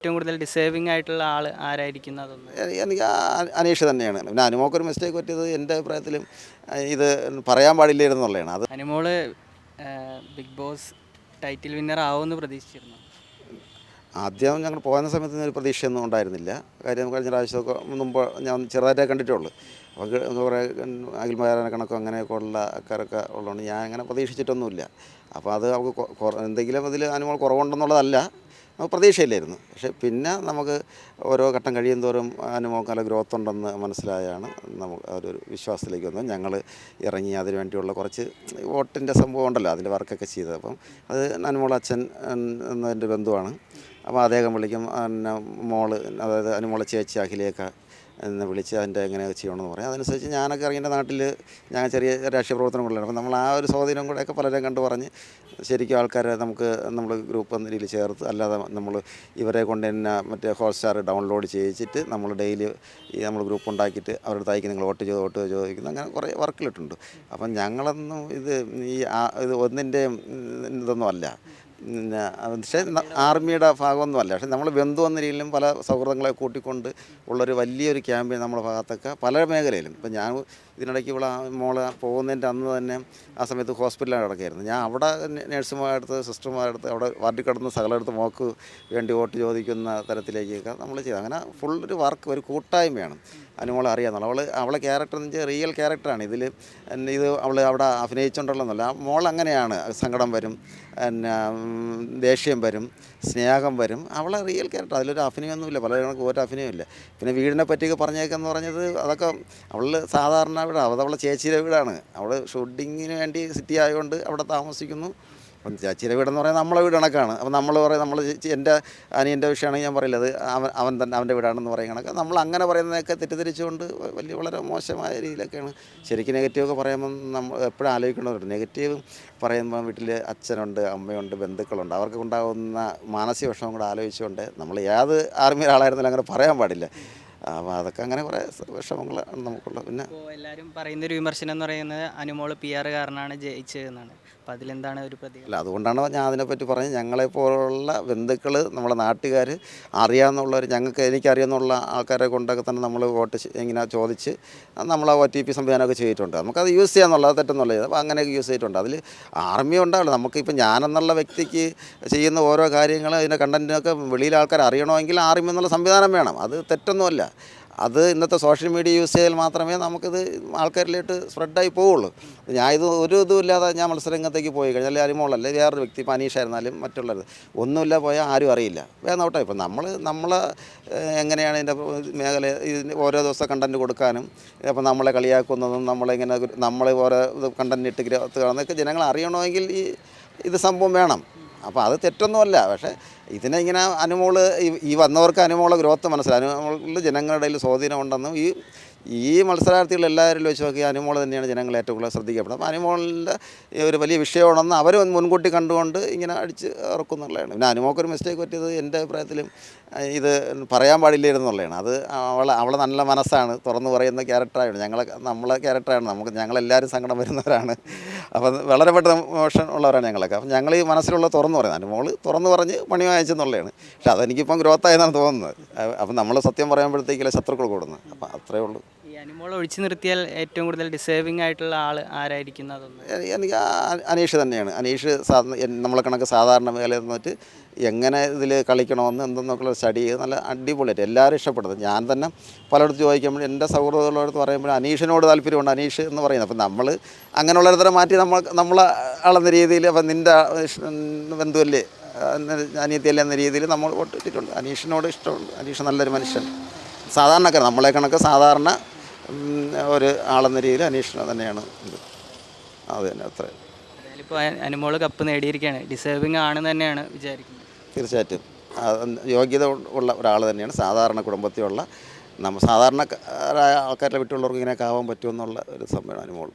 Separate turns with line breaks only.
ഏറ്റവും കൂടുതൽ ഡിസേവിംഗ് ആയിട്ടുള്ള ആൾ
ആരായിരിക്കുന്നതെന്ന് എനിക്ക് അനീഷ് തന്നെയാണ്. പിന്നെ അനുമോക്കൊരു മിസ്റ്റേക്ക് പറ്റിയത് എന്റെ അഭിപ്രായത്തിലും ഇത് പറയാൻ പാടില്ലായിരുന്നു എന്നുള്ളതാണ്. അത്
Anumol Bigg Boss title winner ആവുമെന്ന് പ്രതീക്ഷിച്ചിരുന്നു.
ആദ്യം ഞങ്ങൾ പോകുന്ന സമയത്ത് ഒരു പ്രതീക്ഷയൊന്നും ഉണ്ടായിരുന്നില്ല. കാര്യം കഴിഞ്ഞ പ്രാവശ്യമൊക്കെ മുമ്പ് ഞാൻ ചെറുതായിട്ടേ കണ്ടിട്ടുള്ളൂ. അപ്പോൾ കുറേ അഖിൽമാരാന കണക്കും അങ്ങനെയൊക്കെ ഉള്ള ആൾക്കാരൊക്കെ ഉള്ളതുകൊണ്ട് ഞാൻ അങ്ങനെ പ്രതീക്ഷിച്ചിട്ടൊന്നുമില്ല. അപ്പോൾ അത് നമുക്ക് കൊ- കൊ- എന്തെങ്കിലും അതിൽ അനുമോൾ കുറവുണ്ടെന്നുള്ളതല്ല. പ്രതീക്ഷയില്ലായിരുന്നു. പക്ഷേ പിന്നെ നമുക്ക് ഓരോ ഘട്ടം കഴിയും തോറും അനുമോൾക്ക് നല്ല ഗ്രോത്ത് ഉണ്ടെന്ന് മനസ്സിലായാണ് നമുക്ക് അതൊരു വിശ്വാസത്തിലേക്ക് വന്നത്. ഞങ്ങൾ ഇറങ്ങി അതിന് വേണ്ടിയുള്ള കുറച്ച് വോട്ടിന്റെ സംഭവം ഉണ്ടല്ലോ അതിൽ വർക്കൊക്കെ ചെയ്തത്. അപ്പം അത് അനുമോൾ അച്ഛൻ എന്നതിന്റെ ബന്ധുവാണ്. അപ്പോൾ അദ്ദേഹം വിളിക്കും പിന്നെ മോൾ അതായത് അനുമോളെ ചേച്ചി അഖിലേക്ക് എന്ന് വിളിച്ച് അതിന്റെ എങ്ങനെ ചെയ്യണമെന്ന് പറയാം. അതനുസരിച്ച് ഞാനൊക്കെ എന്റെ നാട്ടിൽ ഞാൻ ചെറിയ രാഷ്ട്രീയ പ്രവർത്തനങ്ങളിലാണ് അപ്പോൾ നമ്മൾ ആ ഒരു സ്വാധീനം കൂടെയൊക്കെ പലരും കണ്ടു പറഞ്ഞ് ശരിക്കും ആൾക്കാരെ നമുക്ക് നമ്മൾ ഗ്രൂപ്പ് എന്ന രീതിയിൽ ചേർത്ത് അല്ലാതെ നമ്മൾ ഇവരെ കൊണ്ട് തന്നെ മറ്റേ ഹോട്ട്സ്റ്റാർ ഡൗൺലോഡ് ചെയ്യിച്ചിട്ട് നമ്മൾ ഡെയിലി ഈ നമ്മൾ ഗ്രൂപ്പ് ഉണ്ടാക്കിയിട്ട് അവരുടെ തയ്ക്ക് നിങ്ങൾ വോട്ട് ചെയ്ത് വോട്ട് ചോദിക്കുന്നു. അങ്ങനെ കുറേ വർക്കിലിട്ടുണ്ട്. അപ്പം ഞങ്ങളൊന്നും ഇത് ഈ ഇത് ഒന്നിന്റെയും ഇതൊന്നും അല്ല. പക്ഷേ ആർമിയുടെ ഭാഗമൊന്നുമല്ല. പക്ഷേ നമ്മൾ ബന്ധു എന്ന രീതിയിലും പല സൗഹൃദങ്ങളെ കൂട്ടിക്കൊണ്ട് ഉള്ളൊരു വലിയൊരു ക്യാമ്പയിൻ നമ്മുടെ ഭാഗത്തൊക്കെ പല മേഖലയിലും. ഇപ്പം ഞാൻ ഇതിനിടയ്ക്ക് ഇവിടെ മോളെ പോകുന്നതിന്റെ അന്ന് തന്നെ ആ സമയത്ത് ഹോസ്പിറ്റലിൽ കിടക്കുകയായിരുന്നു ഞാൻ അവിടെ നേഴ്സുമാരടുത്ത് സിസ്റ്റർമാരടുത്ത് അവിടെ വാർഡിൽ കിടന്ന് സകലടുത്ത് മോക്ക് വേണ്ടി വോട്ട് ചോദിക്കുന്ന തരത്തിലേക്കൊക്കെ നമ്മൾ ചെയ്തു. അങ്ങനെ ഫുൾ ഒരു വർക്ക് ഒരു കൂട്ടായ്മയാണ്. മോളെ അറിയാമെന്നുള്ള അവൾ അവളെ ക്യാരക്ടർ എന്ന് വെച്ചാൽ റിയൽ ക്യാരക്ടറാണ് ഇതിൽ ഇത് അവൾ അവിടെ അഭിനയിച്ചുകൊണ്ടുള്ളതെന്നല്ല മോൾ അങ്ങനെയാണ് സങ്കടം വരും. പിന്നെ ഉം, ദേഷ്യം വരും സ്നേഹം വരും. അവളെ റിയൽ ക്യാരക്ടർ അതിലൊരു അഭിനയമൊന്നുമില്ല പല കണക്ക് ഒരു അഭിനയമില്ല പിന്നെ വീടിനെ പറ്റിയൊക്കെ പറഞ്ഞേക്കെന്ന് പറഞ്ഞത് അതൊക്കെ അവൾ സാധാരണ വീടാണ് അത് അവളെ ചേച്ചിയുടെ വീടാണ്. അവൾ ഷൂട്ടിങ്ങിന് വേണ്ടി സിറ്റി ആയതുകൊണ്ട് അവിടെ താമസിക്കുന്നു. അപ്പം ചേച്ചിയുടെ വീടെന്ന് പറയുന്നത് നമ്മളെ വീട് കണക്കാണ്. അപ്പം നമ്മൾ പറയും നമ്മൾ എന്റെ അനിയന്റെ വിഷയമാണെങ്കിൽ ഞാൻ പറയില്ല അത് അവൻ അവൻ തന്നെ അവന്റെ വീടാണെന്ന് പറയും കണക്ക്. നമ്മൾ അങ്ങനെ പറയുന്നതൊക്കെ തെറ്റിദ്ധരിച്ചുകൊണ്ട് വലിയ വളരെ മോശമായ രീതിയിലൊക്കെയാണ് ശരിക്കും നെഗറ്റീവൊക്കെ പറയുമ്പം നമ്മൾ എപ്പോഴും ആലോചിക്കേണ്ടതുണ്ട് നെഗറ്റീവ് പറയുമ്പോൾ വീട്ടിൽ അച്ഛനുണ്ട് അമ്മയുണ്ട് ബന്ധുക്കളുണ്ട്. അവർക്ക് ഉണ്ടാകുന്ന മാനസിക വിഷമം കൂടെ ആലോചിച്ചുകൊണ്ട് നമ്മൾ ഏത് ആർമിയിലാളായിരുന്നാലും അങ്ങനെ പറയാൻ പാടില്ല. അപ്പോൾ അതൊക്കെ അങ്ങനെ കുറേ വിഷമങ്ങൾ നമുക്കുള്ളത്. പിന്നെ
എല്ലാവരും പറയുന്ന ഒരു വിമർശനം എന്ന് പറയുന്നത് അനുമോൾ പി ആർ കാരനാണ് ജയിച്ചതെന്നാണ് അപ്പോൾ അതിലെന്താണ് ഒരു പ്രതി
അല്ല അതുകൊണ്ടാണ് ഞാൻ അതിനെപ്പറ്റി പറഞ്ഞത്. ഞങ്ങളെപ്പോലുള്ള ബന്ധുക്കൾ നമ്മളെ നാട്ടുകാർ അറിയാമെന്നുള്ളവർ ഞങ്ങൾക്ക് എനിക്കറിയാമെന്നുള്ള ആൾക്കാരെ കൊണ്ടൊക്കെ തന്നെ നമ്മൾ വോട്ട് ഇങ്ങനെ ചോദിച്ച് നമ്മൾ ആ ഒ ടി പി സംവിധാനമൊക്കെ ചെയ്തിട്ടുണ്ട്. നമുക്കത് യൂസ് ചെയ്യാമെന്നുള്ളത് തെറ്റെന്നുള്ള അപ്പോൾ അങ്ങനെയൊക്കെ യൂസ് ചെയ്തിട്ടുണ്ട്. അതിൽ ആർമി ഉണ്ടാവില്ല. നമുക്കിപ്പോൾ ഞാനെന്നുള്ള വ്യക്തിക്ക് ചെയ്യുന്ന ഓരോ കാര്യങ്ങൾ അതിന്റെ കണ്ടന്റിനൊക്കെ വെളിയിൽ ആൾക്കാർ അറിയണമെങ്കിൽ ആർമി എന്നുള്ള സംവിധാനം വേണം. അത് തെറ്റൊന്നുമല്ല. അത് ഇന്നത്തെ സോഷ്യൽ മീഡിയ യൂസ് ചെയ്താൽ മാത്രമേ നമുക്കിത് ആൾക്കാരിലോട്ട് സ്പ്രെഡായി പോവുള്ളൂ. ഞാൻ ഇത് ഒരു ഇതുമില്ലാതെ ഞാൻ മത്സരരംഗത്തേക്ക് പോയി കഴിഞ്ഞാൽ അരിമോളല്ലേ വേറൊരു വ്യക്തി ഇപ്പോൾ അനീഷായിരുന്നാലും മറ്റുള്ളവർ ഒന്നുമില്ല പോയാൽ ആരും അറിയില്ല. വേറെ ഇപ്പം നമ്മൾ നമ്മൾ എങ്ങനെയാണ് ഇതിന്റെ മേഖല ഇതിന് ഓരോ ദിവസം കണ്ടന്റ് കൊടുക്കാനും അപ്പം നമ്മളെ കളിയാക്കുന്നതും നമ്മളിങ്ങനെ നമ്മൾ ഓരോ ഇത് കണ്ടന്റ് ഇട്ട് കാണുന്നതൊക്കെ ജനങ്ങൾ അറിയണമെങ്കിൽ ഈ ഇത് സംഭവം വേണം. അപ്പോൾ അത് തെറ്റൊന്നുമല്ല. പക്ഷേ ഇതിനെ ഇങ്ങനെ അനുമോൾ ഈ- വന്നവർക്ക് അനുമോള ഗ്രോത്ത് മനസ്സിലായി. അനുമോളിൽ ജനങ്ങളുടെ ഇടയിൽ സ്വാധീനമുണ്ടെന്നും ഈ ഈ മത്സരാർത്ഥികൾ എല്ലാവരും വെച്ച് നോക്കി അനുമോൾ തന്നെയാണ് ജനങ്ങൾ ഏറ്റവും കൂടുതൽ ശ്രദ്ധിക്കപ്പെടുന്നത്. അപ്പോൾ അനുമോളിന്റെ ഒരു വലിയ വിഷയമാണെന്ന് അവർ മുൻകൂട്ടി കണ്ടുകൊണ്ട് ഇങ്ങനെ അടിച്ച് ഇറക്കുന്നുള്ളതാണ്. പിന്നെ അനുമോക്കൊരു മിസ്റ്റേക്ക് പറ്റിയത് എന്റെ അഭിപ്രായത്തിലും ഇത് പറയാൻ പാടില്ലായിരുന്നുള്ളതാണ് അത് അവളെ അവളെ നല്ല മനസ്സാണ് തുറന്നു പറയുന്ന ക്യാരക്ടറാണ് ഞങ്ങളെ നമ്മളെ ക്യാരക്ടറാണ് നമുക്ക് ഞങ്ങളെല്ലാവരും സങ്കടം വരുന്നവരാണ്. അപ്പം വളരെ പെട്ടെന്ന് മോഷൻ ഉള്ളവരാണ് ഞങ്ങളൊക്കെ. അപ്പം ഞങ്ങൾ ഈ മനസ്സിലുള്ള തുറന്നു പറയുന്നത്. അനുമോൾ തുറന്നു പറഞ്ഞ് പണി വാങ്ങിച്ചെന്നുള്ളതാണ് പക്ഷെ അതെനിക്കിപ്പം ഗ്രോത്ത് ആയെന്നാണ് തോന്നുന്നത്. അപ്പം നമ്മൾ സത്യം പറയുമ്പോഴത്തേക്കല്ലേ ശത്രുക്കൾ കൂടുന്നത്. അപ്പം അത്രയേ ഉള്ളൂ.
ഈ അനുമോളെ ഒഴിച്ചു നിർത്തിയാൽ ഏറ്റവും കൂടുതൽ ഡിസേർവിംഗ് ആയിട്ടുള്ള ആൾ ആരായിരിക്കും
എനിക്ക് അനീഷ് തന്നെയാണ്. അനീഷ് നമ്മളെ കണക്ക് സാധാരണ മേഖലയിൽ നിന്നിട്ട് എങ്ങനെ ഇതിൽ കളിക്കണമെന്ന് എന്തെന്നൊക്കെയുള്ള സ്റ്റഡി ചെയ്ത് നല്ല അടിപൊളിയായിട്ട് എല്ലാവരും ഇഷ്ടപ്പെടുന്നത്. ഞാൻ തന്നെ പലയിടത്ത് ചോദിക്കുമ്പോൾ എന്റെ സൗഹൃദമുള്ളവർക്ക് പറയുമ്പോൾ അനീഷിനോട് താല്പര്യമുണ്ട് അനീഷ് എന്ന് പറയുന്നത്. അപ്പം നമ്മൾ അങ്ങനെയുള്ളവരെ മാറ്റി നമ്മൾ നമ്മളെ അളന്ന രീതിയിൽ അപ്പം നിന്റെ ബന്ധുവല്ലേ അനിയത്തിയല്ലേ എന്ന രീതിയിൽ നമ്മൾ വോട്ടിട്ടിട്ടുണ്ട് അനീഷിനോട് ഇഷ്ടമുണ്ട്. അനീഷ് നല്ലൊരു മനുഷ്യൻ. സാധാരണക്കാരൻ നമ്മളെ കണക്ക് സാധാരണ ഒരു ആളെന്ന രീതിയിൽ അന്വേഷണം തന്നെയാണ് ഇത്. അത് തന്നെ അത്ര.
ഇപ്പോൾ അനുമോൾ കപ്പ് നേടിയിരിക്കുകയാണ്. ഡിസേർവിംഗ് ആണെന്ന് തന്നെയാണ് വിചാരിക്കുന്നത്.
തീർച്ചയായിട്ടും. യോഗ്യത ഉള്ള ഒരാൾ തന്നെയാണ്. സാധാരണ കുടുംബത്തിലുള്ള നമ്മൾ സാധാരണ ആൾക്കാരുടെ വിട്ടുള്ളവർക്ക് ഇങ്ങനെയൊക്കെ ആവാൻ പറ്റുമെന്നുള്ള ഒരു സംഭവമാണ് അനുമോൾ